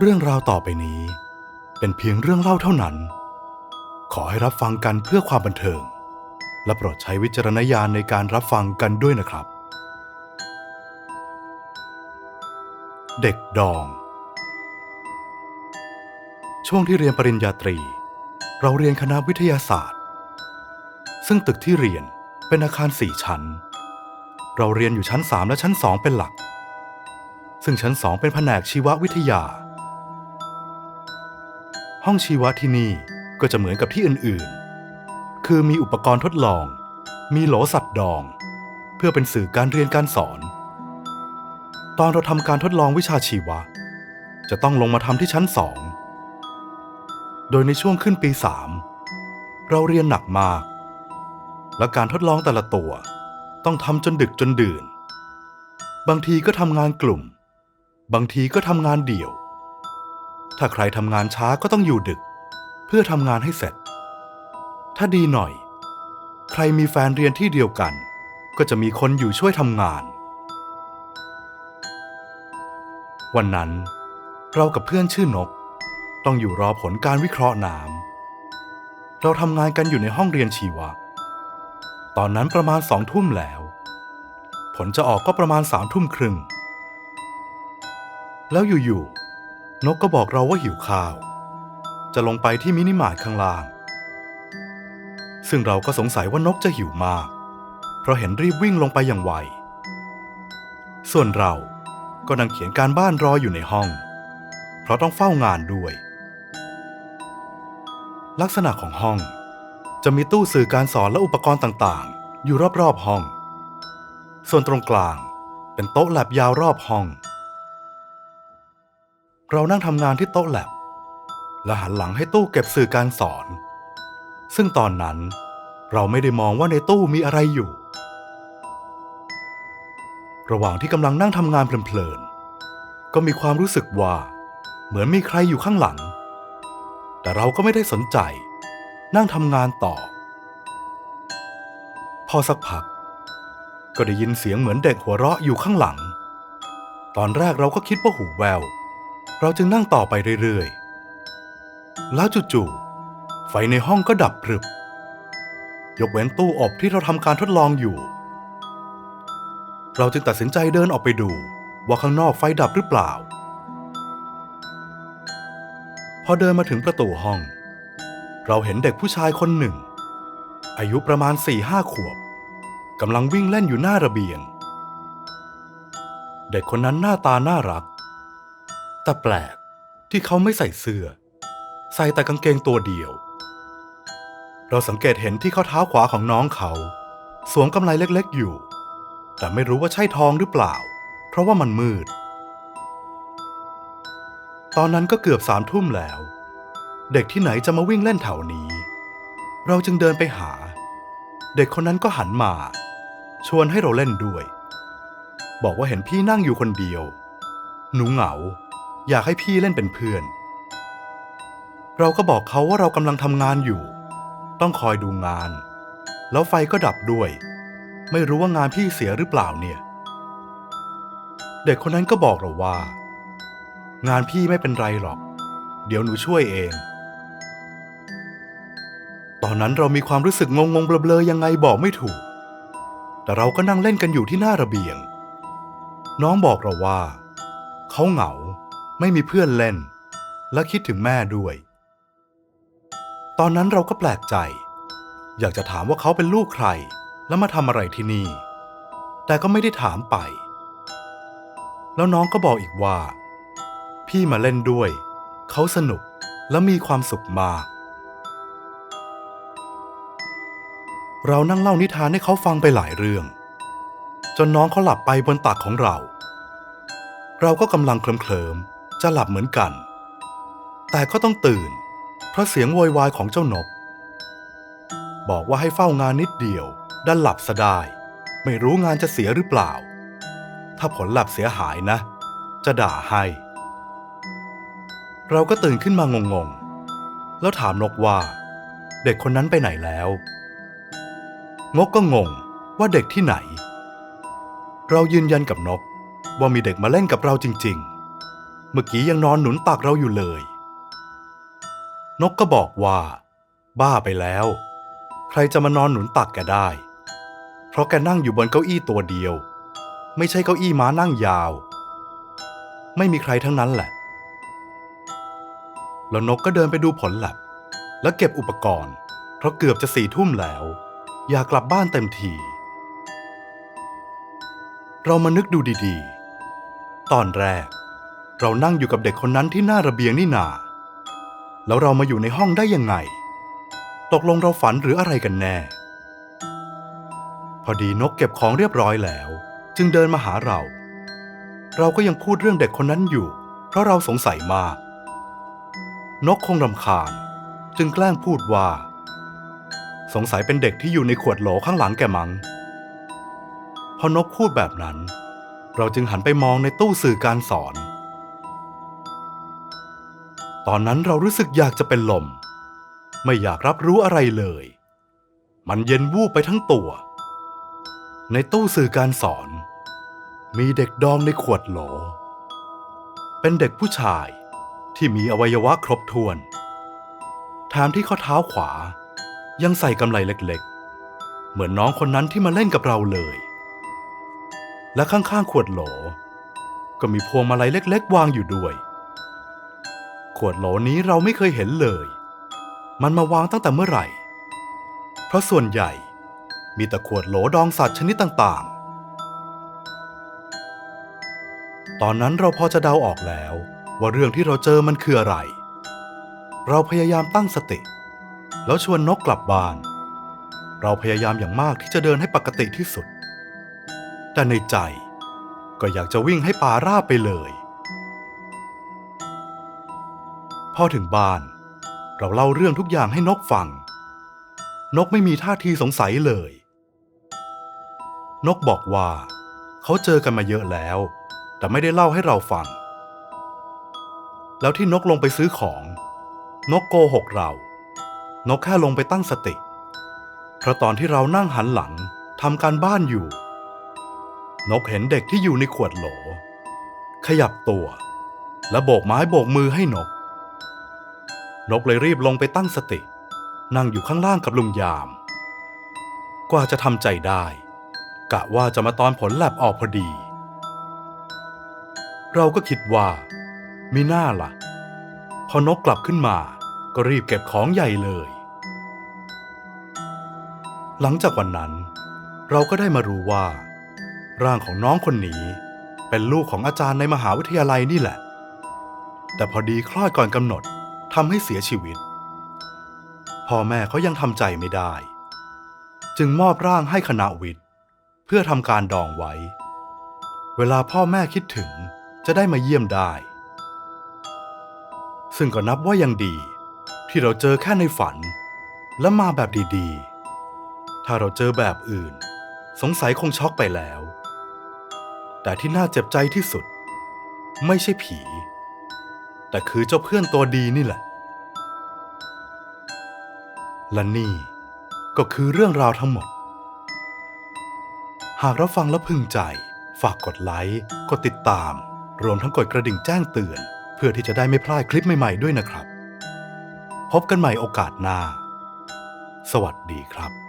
เรื่องราวต่อไปนี้ เป็นเพียงเรื่องเล่าเท่านั้น ขอให้รับฟังกันเพื่อความบันเทิง และโปรดใช้วิจารณญาณในการรับฟังกันด้วยนะครับ เด็กดอง ช่วงที่เรียนปริญญาตรี เราเรียนคณะวิทยาศาสตร์ ซึ่งตึกที่เรียนเป็นอาคารสี่ชั้น เราเรียนอยู่ชั้น 3 และชั้น 2 เป็นหลัก ซึ่งชั้น 2 เป็นแผนกชีววิทยา ห้องชีวะที่นี่ก็จะเหมือนกับที่อื่นๆ คือมีอุปกรณ์ทดลอง มีโหลสัตว์ดอง เพื่อเป็นสื่อการเรียนการสอน ตอนเราทำการทดลองวิชาชีวะ จะต้องลงมาทำที่ชั้น2โดยในช่วงขึ้นปี3เราเรียนหนักมาก และการทดลองแต่ละตัว ต้องทำจนดึกจนดื่น บางทีก็ทำงานกลุ่ม บางทีก็ทำงานเดี่ยว ถ้าใครทำงานช้าก็ต้องอยู่ดึก เพื่อทำงานให้เสร็จ ถ้าดีหน่อย ใครมีแฟนเรียนที่เดียวกัน ก็จะมีคนอยู่ช่วยทำงาน วันนั้น เรากับเพื่อนชื่อนก ต้องอยู่รอผลการวิเคราะห์น้ำเราทำงานกันอยู่ในห้องเรียนชีวะ ตอนนั้นประมาณสองทุ่มแล้ว ผลจะออกก็ประมาณสามทุ่มครึ่งแล้วอยู่ๆ นกก็บอกเราว่าหิวข้าว จะลงไปที่มินิมาร์ทข้างล่าง ซึ่งเราก็สงสัยว่านกจะหิวมาก เพราะเห็นรีบวิ่งลงไปอย่างไว ส่วนเราก็นั่งเขียนการบ้านรออยู่ในห้อง เพราะต้องเฝ้างานด้วย ลักษณะของห้องจะมีตู้สื่อการสอนและอุปกรณ์ต่างๆ อยู่รอบๆห้อง ส่วนตรงกลางเป็นโต๊ะแลบยาวรอบห้อง เรานั่งทำงานที่โต๊ะแลบและหันหลังให้ตู้เก็บสื่อการสอน ซึ่งตอนนั้นเราไม่ได้มองว่าในตู้มีอะไรอยู่ ระหว่างที่กำลังนั่งทำงานเพลินๆ ก็มีความรู้สึกว่า เหมือนมีใครอยู่ข้างหลัง แต่เราก็ไม่ได้สนใจ นั่งทำงานต่อ พอสักพัก ก็ได้ยินเสียงเหมือนเด็กหัวเราะอยู่ข้างหลัง ตอนแรกเราก็คิดว่าหูแวว เราจึงนั่งต่อไปเรื่อยๆ แล้วจู่ๆ ไฟในห้องก็ดับพรึบ ยกเว้นตู้อบที่เราทำการทดลองอยู่ เราจึงตัดสินใจเดินออกไปดูว่าข้างนอกไฟดับหรือเปล่า พอเดินมาถึงประตูห้อง เราเห็นเด็กผู้ชายคนหนึ่ง อายุประมาณสี่ห้าขวบกำลังวิ่งเล่นอยู่หน้าระเบียง เด็กคนนั้นหน้าตาน่ารัก แต่แปลกที่เขาไม่ใส่เสื้อ ใส่แต่กางเกงตัวเดียว เราสังเกตเห็นที่ข้อเท้าขวาของน้องเขา สวมกำไลเล็กๆอยู่ แต่ไม่รู้ว่าใช่ทองหรือเปล่า เพราะว่ามันมืด ตอนนั้นก็เกือบสามทุ่มแล้ว เด็กที่ไหนจะมาวิ่งเล่นแถวนี้ เราจึงเดินไปหา เด็กคนนั้นก็หันมา ชวนให้เราเล่นด้วย บอกว่าเห็นพี่นั่งอยู่คนเดียว หนูเหงา อยากให้พี่เล่นเป็นเพื่อน เราก็บอกเขาว่าเรากำลังทำงานอยู่ ต้องคอยดูงาน แล้วไฟก็ดับด้วย ไม่รู้ว่างานพี่เสียหรือเปล่าเนี่ย เด็กคนนั้นก็บอกเราว่า งานพี่ไม่เป็นไรหรอก เดี๋ยวหนูช่วยเอง ตอนนั้นเรามีความรู้สึกงงงเบลอๆยังไงบอกไม่ถูก แต่เราก็นั่งเล่นกันอยู่ที่หน้าระเบียง น้องบอกเราว่า เขาเหงา ไม่มีเพื่อนเล่น และคิดถึงแม่ด้วย ตอนนั้นเราก็แปลกใจ อยากจะถามว่าเขาเป็นลูกใคร แล้วมาทำอะไรที่นี่ แต่ก็ไม่ได้ถามไป แล้วน้องก็บอกอีกว่า พี่มาเล่นด้วย เขาสนุกและมีความสุขมากเรานั่งเล่านิทานให้เขาฟังไปหลายเรื่อง จนน้องเขาหลับไปบนตักของเรา เราก็กำลังเคลิ้มๆ จะหลับเหมือนกัน แต่ก็ต้องตื่น เพราะเสียงโวยวายของเจ้านก บอกว่าให้เฝ้างานนิดเดียว ดันหลับซะได้ ไม่รู้งานจะเสียหรือเปล่า ถ้าผลหลับเสียหายนะ จะด่าให้ เราก็ตื่นขึ้นมางงๆ แล้วถามนกว่า เด็กคนนั้นไปไหนแล้วงกก็งงว่าเด็กที่ไหน เรายืนยันกับนกว่ามีเด็กมาเล่นกับเราจริง เมื่อกี้ยังนอนหนุนตักเราอยู่เลย นกก็บอกว่า บ้าไปแล้ว ใครจะมานอนหนุนตักแกได้ เพราะแกนั่งอยู่บนเก้าอี้ตัวเดียว ไม่ใช่เก้าอี้ม้านั่งยาว ไม่มีใครทั้งนั้นแหละ แล้วนกก็เดินไปดูผลแลบแล้วเก็บอุปกรณ์ เพราะเกือบจะสี่ทุ่มแล้ว อยากกลับบ้านเต็มทีเรามานึกดูดีๆ ตอนแรก เรานั่งอยู่กับเด็กคนนั้นที่หน้าระเบียงนี่นา แล้วเรามาอยู่ในห้องได้ยังไง ตกลงเราฝันหรืออะไรกันแน่ พอดีนกเก็บของเรียบร้อยแล้ว จึงเดินมาหาเรา เราก็ยังพูดเรื่องเด็กคนนั้นอยู่ เพราะเราสงสัยมาก นกคงรำคาญ จึงแกล้งพูดว่า สงสัยเป็นเด็กที่อยู่ในขวดโหลข้างหลังแกมัง้งพอนกพูดแบบนั้น เราจึงหันไปมองในตู้สื่อการสอน ตอนนั้นเรารู้สึกอยากจะเป็นลม ไม่อยากรับรู้อะไรเลย มันเย็นวูบไปทั้งตัว ในตู้สื่อการสอน มีเด็กดองในขวดโหล เป็นเด็กผู้ชายที่มีอวัยวะครบถ้วนแถมที่ข้อเท้าขวา ยังใส่กำไลเล็กๆ เหมือนน้องคนนั้นที่มาเล่นกับเราเลย และข้างๆขวดโหล ก็มีพวงมาลัยเล็ก ๆ วางอยู่ด้วย ขวดโหลนี้เราไม่เคยเห็นเลย มันมาวางตั้งแต่เมื่อไหร่ เพราะส่วนใหญ่มีแต่ขวดโหลดองสัตว์ชนิดต่างๆ ตอนนั้นเราพอจะเดาออกแล้ว ว่าเรื่องที่เราเจอมันคืออะไร เราพยายามตั้งสติ แล้วชวนนกกลับบ้าน เราพยายามอย่างมากที่จะเดินให้ปกติที่สุด แต่ในใจก็อยากจะวิ่งให้ป่าราบไปเลย พอถึงบ้าน เราเล่าเรื่องทุกอย่างให้นกฟัง นกไม่มีท่าทีสงสัยเลย นกบอกว่า เขาเจอกันมาเยอะแล้ว แต่ไม่ได้เล่าให้เราฟัง แล้วที่นกลงไปซื้อของ นกโกหกเรา นกแค่ลงไปตั้งสติเพราะตอนที่เรานั่งหันหลังทำการบ้านอยู่ นกเห็นเด็กที่อยู่ในขวดโหล ขยับตัว และโบกไม้โบกมือให้นก นกเลยรีบลงไปตั้งสติ นั่งอยู่ข้างล่างกับลุงยาม กว่าจะทำใจได้ กะว่าจะมาตอนผลแลบออกพอดี เราก็คิดว่ามีหน้าล่ะ พอนกกลับขึ้นมาก็รีบเก็บของใหญ่เลย หลังจากวันนั้น เราก็ได้มารู้ว่า ร่างของน้องคนนี้เป็นลูกของอาจารย์ในมหาวิทยาลัยนี่แหละ แต่พอดีคลอดก่อนกำหนด ทำให้เสียชีวิต พ่อแม่เขายังทำใจไม่ได้ จึงมอบร่างให้คณะวิทย์ เพื่อทำการดองไว้ เวลาพ่อแม่คิดถึงจะได้มาเยี่ยมได้ ซึ่งก็นับว่ายังดี ที่เราเจอแค่ในฝัน และมาแบบดีๆ ถ้าเราเจอแบบอื่น สงสัยคงช็อกไปแล้ว แต่ที่น่าเจ็บใจที่สุด ไม่ใช่ผี แต่คือเจ้าเพื่อนตัวดีนี่แหละ และนี่ก็คือเรื่องราวทั้งหมด หากรับฟังแล้วพึงใจ ฝากกดไลค์ กดติดตาม รวมทั้งกดกระดิ่งแจ้งเตือน เพื่อที่จะได้ไม่พลาดคลิปใหม่ๆด้วยนะครับ พบกันใหม่โอกาสหน้า สวัสดีครับ